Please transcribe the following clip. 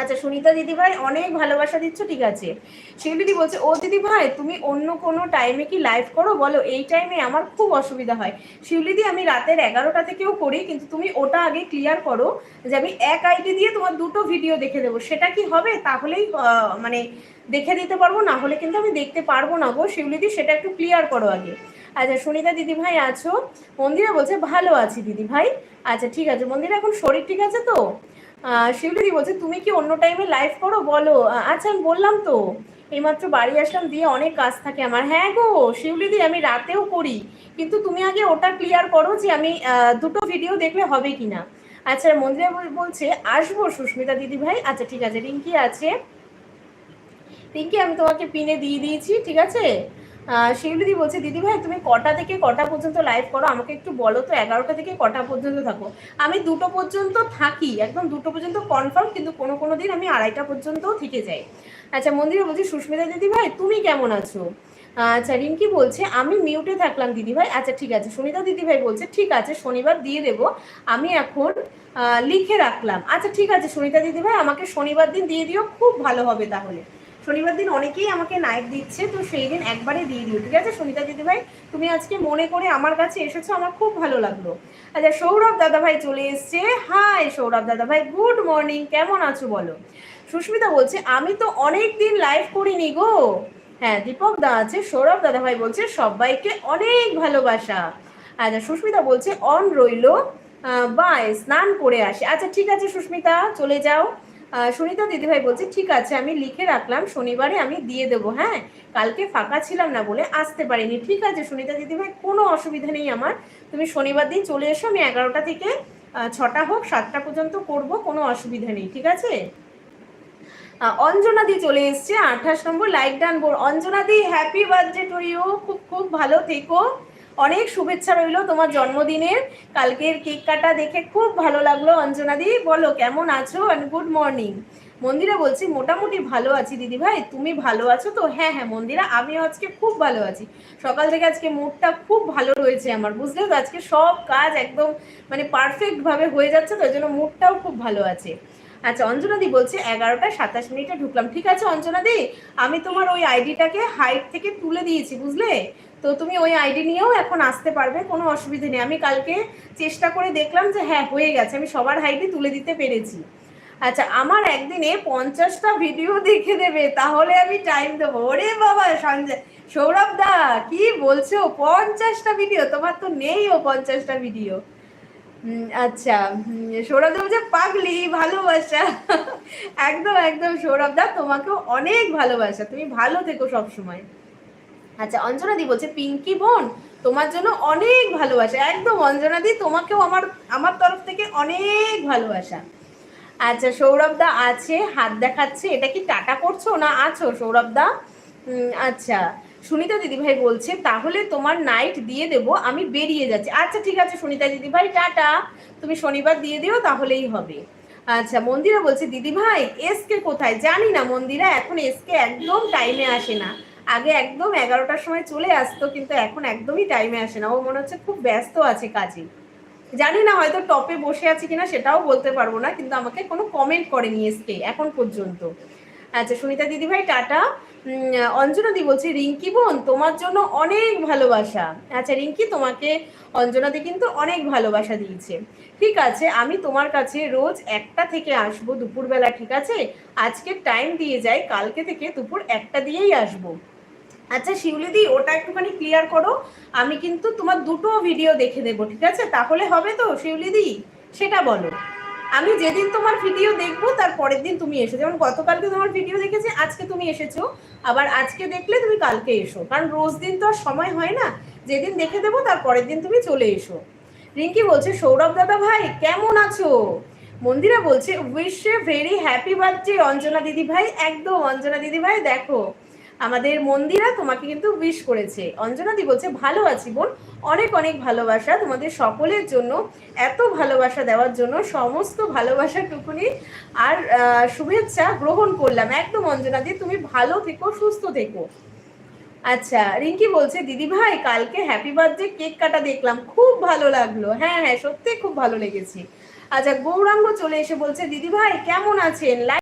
আচ্ছা সুনিতা দিদি ভাই অনেক ভালোবাসা দিচ্ছ, ঠিক আছে। শিউলিদি বলছে, ও দিদি ভাই তুমি অন্য কোনো টাইমে কি লাইভ করো? বলো, এই টাইমে আমার খুব অসুবিধা হয়। শিউলিদি আমি রাতের এগারোটা থেকেও করি, কিন্তু তুমি ওটা আগে ক্লিয়ার করো যে আমি এক আইডি দিয়ে তোমার দুটো ভিডিও দেখে দেবো। সেটা কি হবে? তাহলেই মানে দেখে দিতে পারব, না হলে কিন্তু আমি দেখতে পারব না গো। শিউলিদি সেটা একটু ক্লিয়ার করো আগে। আচ্ছা সুনিতা দিদি ভাই আছো? মন্দিরা বলছে, ভালো আছি দিদি ভাই আচ্ছা ঠিক আছে, মন্দিরা, এখন শরীর ঠিক আছে তো? শিউলিদি বলছে, তুমি কি অন্য টাইমে লাইভ করো? বলো। আচ্ছা আমি বললাম তো। এইমাত্র বাড়ি আসলাম, দিয়ে অনেক কাজ থাকে আমার। হ্যাঁ গো, শিউলিদি, আমি রাতেও করি। কিন্তু তুমি আগে ওটা ক্লিয়ার করো যে আমি দুটো ভিডিও দেখলে হবে কিনা। আচ্ছা মন্দিরা বলছে, আসব সুস্মিতা দিদি ভাই? আচ্ছা ঠিক আছে, রিঙ্কি আছে। রিঙ্কি, আমি তোমাকে পিনে দিয়ে দিয়েছি, ঠিক আছে? শিউলিদি বলছে দিদি ভাই তুমি কটা থেকে কটা পর্যন্ত লাইভ করো? আমাকে একটু বলো তো, এগারোটা থেকে কটা পর্যন্ত থাকো? আমি দুটো পর্যন্ত থাকি, একদম দুটো পর্যন্ত কনফার্ম কিন্তু কোনো কোনো দিন আমি আড়াইটা পর্যন্তও থেকে যাই। আচ্ছা মন্দিরে বলছি, সুস্মিতা দিদি ভাই তুমি কেমন আছো? আচ্ছা রিঙ্কি বলছে, আমি মিউটে থাকলাম দিদি ভাই আচ্ছা ঠিক আছে, সুনিতা দিদি ভাই বলছে, ঠিক আছে, শনিবার দিয়ে দেবো। আমি এখন লিখে রাখলাম। আচ্ছা ঠিক আছে, সুনিতা দিদি ভাই আমাকে শনিবার দিন দিয়ে দিও, খুব ভালো হবে তাহলে। শনিবার দিন অনেকেই আমাকে নাইট দিচ্ছে, তো সেই দিন একবারে দিয়ে দিও, ঠিক আছে? সুনিতা দিদি ভাই তুমি আজকে মনে করে আমার কাছে এসেছ, আমার খুব ভালো লাগল। আচ্ছা সৌরভ দাদা ভাই চলে এসছে। হাই সৌরভ দাদা ভাই গুড মর্নিং কেমন আছো বলো? সুস্মিতা বলছে, আমি তো অনেক দিন লাইভ করিনি গো। হ্যাঁ দীপক দা আছে, সৌরভ দাদা ভাই বলছে, সবাইকে অনেক ভালোবাসা। আচ্ছা সুস্মিতা বলছে, অন রইল বাই স্নান করে আসে। আচ্ছা ঠিক আছে, সুস্মিতা, চলে যাও। সুনিতা দিদিভাই বলছে ঠিক আছে আমি লিখে রাখলাম শনিবারে আমি দিয়ে দেবো হ্যাঁ? কালকে ফাঁকা ছিলাম না বলে আসতে পারিনি। ঠিক আছে সুনিতা দিদিভাই কোনো অসুবিধা নেই আমার। তুমি শনিবার দিন চলে এসো আমি এগারোটা থেকে ছটা হোক সাতটা পর্যন্ত করব কোনো অসুবিধা নেই ঠিক আছে? আহ, অঞ্জনা দি চলে এসছে আঠাশ নম্বর লাইক ডান বোর অঞ্জনা দি হ্যাপি বার্থডে টু ইউ খুব খুব ভালো থেকো। অনেক শুভেচ্ছা রইল তোমার জন্মদিনের। কালকের কেক কাটা দেখে খুব ভালো লাগল। অঞ্জনা দি বলো, কেমন আছো? অ্যান্ড গুড মর্নিং মন্দিরা বলছি, মোটামুটি ভালো আছি দিদি ভাই তুমি ভালো আছো? তো হ্যাঁ হ্যাঁ মন্দিরা, আমিও আজকে খুব ভালো আছি। সকাল থেকে আজকে মুডটা খুব ভালো রয়েছে আমার, বুঝলে? তো আজকে সব কাজ একদম মানে পারফেক্টভাবে হয়ে যাচ্ছে, তো ওই জন্য মুডটাও খুব ভালো আছে। আচ্ছা অঞ্জনা দি বলছে, এগারোটা সাতাশ মিনিটে ঢুকলাম। ঠিক আছে অঞ্জনা দি আমি তোমার ওই আইডিটাকে হাইট থেকে তুলে দিয়েছি, বুঝলে? তো তুমি ওই আইডি নিয়েও এখন আসতে পারবে, কোনো অসুবিধে নেই। আমি কালকে চেষ্টা করে দেখলাম যে হ্যাঁ হয়ে গেছে। আমি সবার হাইডি তুলে দিতে পেরেছি। আচ্ছা আমার একদিনে পঞ্চাশটা ভিডিও দেখে দেবে, তাহলে আমি টাইম দেবো। ওরে বাবা, সঞ্জয়, সৌরভ দা, কি বলছো? পঞ্চাশটা ভিডিও তোমার তো নেই ও পঞ্চাশটা ভিডিও আচ্ছা সৌরভ দা বলছে, পাগলি, ভালোবাসা। একদম একদম, সৌরভ দা তোমাকেও অনেক ভালোবাসা। তুমি ভালো থেকো সব সময় আচ্ছা অঞ্জনা দি বলছে, পিঙ্কি বোন, তোমার জন্য অনেক ভালোবাসা। একদম, অঞ্জনা দি, তোমাকেও আমার আমার তরফ থেকে অনেক ভালোবাসা। আচ্ছা সৌরভ দা আছে, হাত দেখাচ্ছে, এটা কি টাটা করছ? না, আছো? সৌরভ দা? আচ্ছা সুনিতা দিদিভাই বলছে, তাহলে তোমার নাইট দিয়ে দেব, আমি বেরিয়ে যাচ্ছি। আচ্ছা ঠিক আছে, সুনিতা দিদিভাই, টাটা। তুমি শনিবার দিয়ে দিও, তাহলেই হবে। আচ্ছা মন্দিরা বলছে, দিদিভাই এসকে কোথায়? জানি না, মন্দিরা এখন এসকে একদম টাইমে আসে না। আগে একদম এগারোটার সময় চলে আসতো, কিন্তু এখন একদমই টাইমে আসে না। ও মনে হচ্ছে খুব ব্যস্ত আছে কাজে। জানি না হয়তো টপে বসে আছে কিনা, সেটাও বলতে পারব না, কিন্তু আমাকে কোনো কমেন্ট করেনি এসকে, এখন পর্যন্ত। আচ্ছা সুনিতা দিদি ভাই টাটা। উম, অঞ্জনা দি বলছে রিঙ্কি বোন তোমার জন্য অনেক ভালোবাসা। আচ্ছা রিঙ্কি তোমাকে অঞ্জনা দি কিন্তু অনেক ভালোবাসা দিয়েছে। ঠিক আছে আমি তোমার কাছে রোজ একটা থেকে আসব দুপুরবেলা ঠিক আছে? আজকে টাইম দিয়ে যাই কালকে থেকে দুপুর একটা দিয়েই আসব। আচ্ছা শিউলিদি ওটা একটুখানি ক্লিয়ার করো। আমি কিন্তু তোমার দুটো ভিডিও দেখে দেবো ঠিক আছে? তাহলে হবে তো শিউলিদি? সেটা বলো। আমি যেদিন তোমার ভিডিও দেখব, তার পরের দিন তুমি এসো। যেমন গতকালকে তোমার ভিডিও দেখেছি, আজকে তুমি এসেছ। আবার আজকে দেখলে তুমি কালকে এসো। কারণ রোজ দিন তো আর সময় হয় না। যেদিন দেখে দেবো, তার পরের দিন তুমি চলে এসো। রিঙ্কি বলছে, সৌরভ দাদা ভাই, কেমন আছো? মন্দিরা বলছে wish a very happy birthday Anjana দিদি ভাই। একদম, অঞ্জনা দিদি ভাই, দেখো। আমাদের মন্দিরা তোমাকে কিন্তু উইশ করেছে। অঞ্জনা দি বলছে, ভালো আছি বোন। অনেক অনেক ভালোবাসা তোমাদের সকলের জন্য। এত ভালোবাসা দেওয়ার জন্য সমস্ত ভালোবাসাটুকুনি। আর শুভেচ্ছা গ্রহণ করলাম। একদম অঞ্জনা দি তুমি ভালো থেকো, সুস্থ থেকো। আচ্ছা রিঙ্কি বলছে, দিদি ভাই, কালকে হ্যাপি বার্থডে কেক কাটা দেখলাম। খুব ভালো লাগল। হ্যাঁ হ্যাঁ সত্যি খুব ভালো লেগেছে। আচ্ছা গৌরাঙ্গ চলে এসে বলছে, দিদি ভাই, কেমন আছেন?